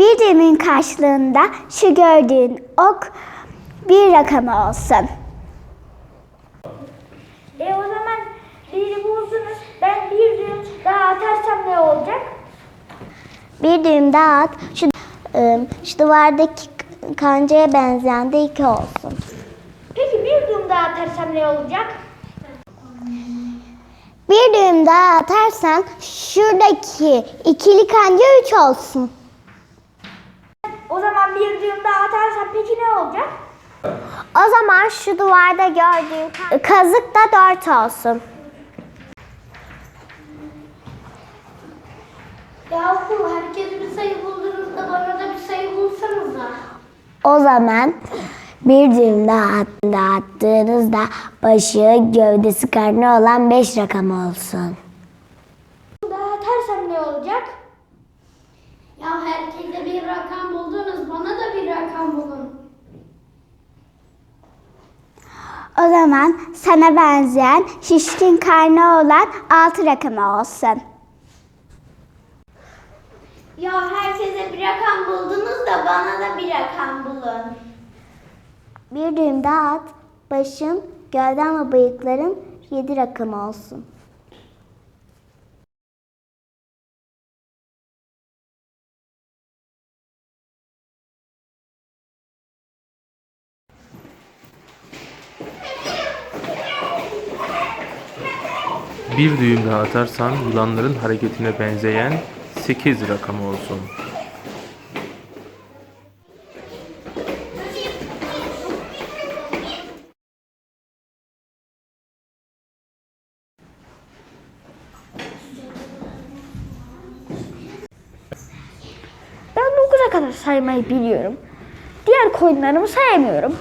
Bir düğümün karşılığında şu gördüğün ok bir rakamı olsun. E o zaman biri buldunuz. Ben bir düğüm daha atarsam ne olacak? Bir düğüm daha at. Şu, ıı, şu duvardaki kancaya benzeyen de iki olsun. Peki bir düğüm daha atarsam ne olacak? Bir düğüm daha atarsan şuradaki ikili kanca üç olsun. O zaman bir düğüm daha atarsam peki ne olacak? O zaman şu duvarda gördüğün kazık da dört olsun. Ya okul herkes bir sayı buldunuz da bana da bir sayı bulsanıza. O zaman bir düğüm daha attığınızda başı gövdesi karnı olan beş rakam olsun. Daha atarsam ne olacak? Ya herkese bir rakam buldunuz, bana da bir rakam bulun. O zaman sana benzeyen şişkin karnı olan altı rakamı olsun. Ya herkese bir rakam buldunuz da bana da bir rakam bulun. Bir düğüm daha at, başın, gövden ve bıyıkların yedi rakamı olsun. Bir düğüm daha atarsan yılanların hareketine benzeyen 8 rakamı olsun. Ben 9'a kadar saymayı biliyorum. Diğer koyunlarımı sayamıyorum.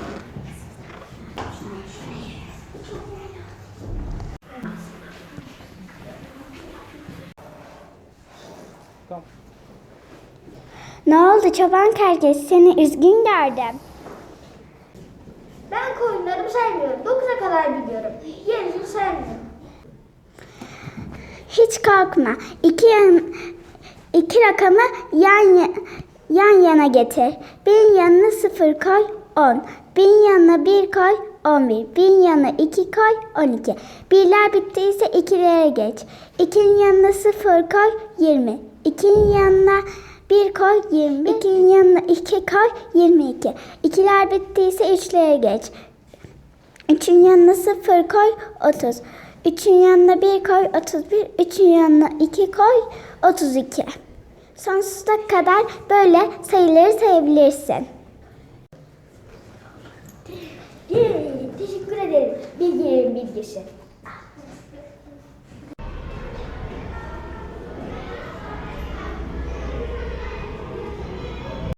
Ne oldu çoban kardeş seni üzgün gördüm. Ben koyunlarımı saymıyorum. 9'a kadar biliyorum. Gerisini saymıyorum. Hiç korkma. İki, yan, iki rakamı yan, ya- yan yana getir. Bin yanına sıfır koy, on. Bin yanına bir koy, on bir. Bin yanına iki koy, on iki. Birler bittiyse ikilere geç. İkinin yanına sıfır koy, yirmi. İkinin yanına bir koy, yirmi. İkinin yanına iki koy, yirmi iki. İkiler bittiyse üçlere geç. Üçün yanına sıfır koy, 30. Üçün yanına bir koy, 31. Üçün yanına iki koy, 32. Sonsuza kadar böyle sayıları sayabilirsin. Teşekkür ederim. Bilgilerin bilgisi.